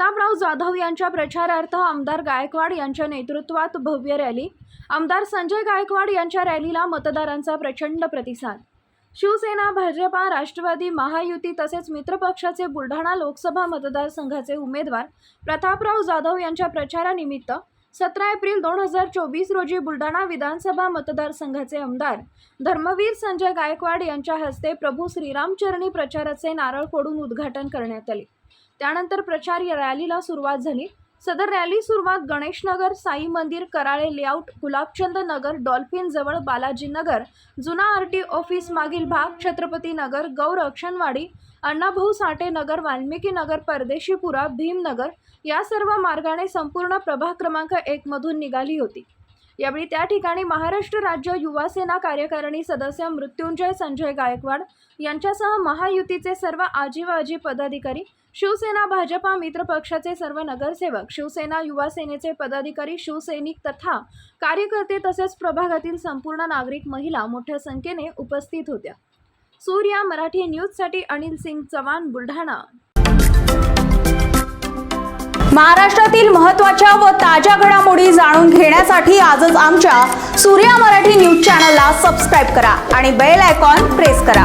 प्रतापराव जाधव यांच्या प्रचारार्थ आमदार गायकवाड यांच्या नेतृत्वात भव्य रॅली. आमदार संजय गायकवाड यांच्या रॅलीला मतदारांचा प्रचंड प्रतिसाद. शिवसेना भाजपा राष्ट्रवादी महायुती तसेच मित्रपक्षाचे बुलढाणा लोकसभा मतदारसंघाचे उमेदवार प्रतापराव जाधव यांच्या प्रचारानिमित्त सतरा एप्रिल दोन हजार चोवीस रोजी बुलढाणा विधानसभा मतदारसंघाचे आमदार धर्मवीर संजय गायकवाड यांच्या हस्ते प्रभू श्रीरामचरणी प्रचाराचे नारळ फोडून उद्घाटन करण्यात आले. त्यानंतर प्रचार या रॅलीला सुरुवात झाली. सदर रॅली सुरुवात गणेशनगर साई मंदिर कराळे लेआउट गुलाबचंद नगर डॉल्फिन जवळ बालाजी नगर जुना आर टी ऑफिस मागील भाग छत्रपती नगर गौर अक्षणवाडी अण्णाभाऊ साठे नगर वाल्मिकी नगर परदेशीपुरा भीमनगर या सर्व मार्गाने संपूर्ण प्रभाग क्रमांक एकमधून निघाली होती. यावेळी त्या ठिकाणी महाराष्ट्र राज्य युवा सेना कार्यकारिणी सदस्य मृत्युंजय संजय गायकवाड यांच्यासह महायुतीचे सर्व आजीवाजी पदाधिकारी शिवसेना भाजपा मित्र पक्षाचे सर्व नगरसेवक शिवसेना युवा सेनेचे पदाधिकारी शिवसैनिक तथा कार्यकर्ते तसेच प्रभागातील संपूर्ण नागरिक महिला मोठ्या संख्येने उपस्थित होत्या. सूर्या मराठी न्यूजसाठी अनिल सिंग चव्हाण बुलढाणा. महाराष्ट्रातील महत्त्वाच्या व ताज्या घडामोडी जाणून घेण्यासाठी आजच आमच्या सूर्या मराठी न्यूज चॅनलला सबस्क्राईब करा आणि बेल आयकॉन प्रेस करा.